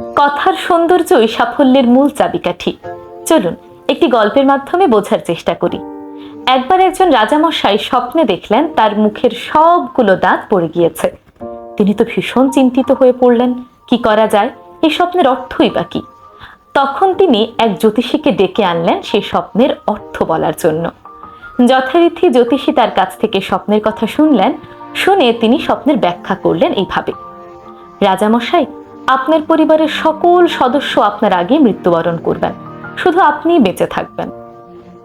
কথার সৌন্দর্যই সাফল্যের মূল চাবিকাঠি। চলুন, একটি গল্পের মাধ্যমে বোঝার চেষ্টা করি। একবার একজন রাজামশাই স্বপ্নে দেখলেন তার মুখের সবগুলো দাঁত পড়ে গিয়েছে। তিনি তো ভীষণ চিন্তিত হয়ে পড়লেন, কি করা যায় এই স্বপ্নের অর্থই বা কি? তখন তিনি এক জ্যোতিষীকে ডেকে আনলেন সেই স্বপ্নের অর্থ বলার জন্য। যথারীতি জ্যোতিষী তার কাছ থেকে স্বপ্নের কথা শুনলেন, শুনে তিনি স্বপ্নের ব্যাখ্যা করলেন এইভাবে। রাজামশাই আপনার পরিবারের সকল সদস্য আপনার আগে মৃত্যুবরণ করবেন। শুধু আপনিই বেঁচে থাকবেন।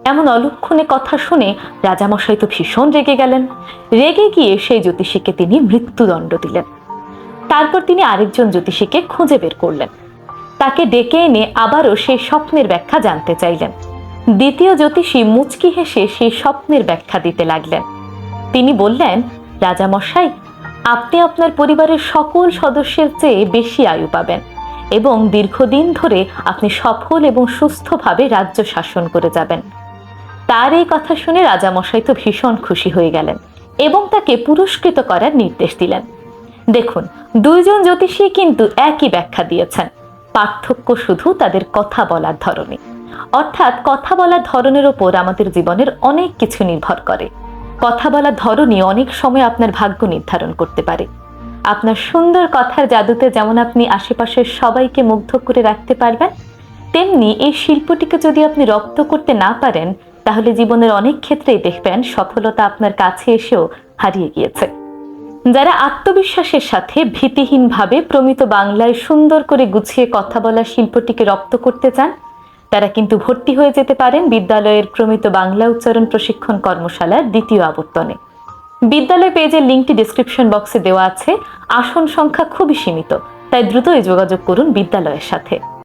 এমন অলক্ষণে কথা শুনে রাজামশাই তো ভীষণ রেগে গেলেন। রেগে গিয়ে সেই জ্যোতিষীকে তিনি মৃত্যুদণ্ড দিলেন। তারপর তিনি আরেকজন জ্যোতিষীকে খুঁজে বের করলেন। তাকে ডেকে এনে আবারও সেই স্বপ্নের ব্যাখ্যা জানতে চাইলেন। দ্বিতীয় জ্যোতিষী মুচকি হেসে সেই স্বপ্নের ব্যাখ্যা দিতে লাগলেন। তিনি বললেন, রাজামশাই আপনি আপনার পরিবারের সকল সদস্যের চেয়ে বেশি আয়ু পাবেন এবং দীর্ঘদিন ধরে আপনি সফল এবং সুস্থভাবে রাজ্য শাসন করে যাবেন। তার এই কথা শুনে রাজামশাই তো ভীষণ খুশি হয়ে গেলেন এবং তাকে পুরস্কৃত করার নির্দেশ দিলেন। দেখুন, দুইজন জ্যোতিষী কিন্তু একই ব্যাখ্যা দিয়েছেন। পার্থক্য শুধু তাদের কথা বলার ধরনে। অর্থাৎ কথা বলার ধরনের ওপর আমাদের জীবনের অনেক কিছু নির্ভর করে। কথা বলার ধরনই অনেক সময় আপনার ভাগ্য নির্ধারণ করতে পারে। আপনার সুন্দর কথার জাদুতে যেমন আপনি আশেপাশের সবাইকে মুগ্ধ করে রাখতে পারবেন, তেমনি এই শিল্পটিকে যদি আপনি রপ্ত করতে না পারেন, তাহলে জীবনের অনেক ক্ষেত্রেই দেখবেন সফলতা আপনার কাছে এসেও হারিয়ে গিয়েছে। যারা আত্মবিশ্বাসের সাথে ভীতিহীনভাবে প্রমিত বাংলায় সুন্দর করে গুছিয়ে কথা বলা শিল্পটিকে রপ্ত করতে চান তারা কিন্তু ভর্তি হয়ে যেতে পারেন বিদ্যালয়ের প্রমিত বাংলা উচ্চারণ প্রশিক্ষণ কর্মশালার দ্বিতীয় আবর্তনে। বিদ্যালয় পেজের লিঙ্কটি ডিসক্রিপশন বক্সে দেওয়া আছে। আসন সংখ্যা খুবই সীমিত, তাই দ্রুতই যোগাযোগ করুন বিদ্যালয়ের সাথে।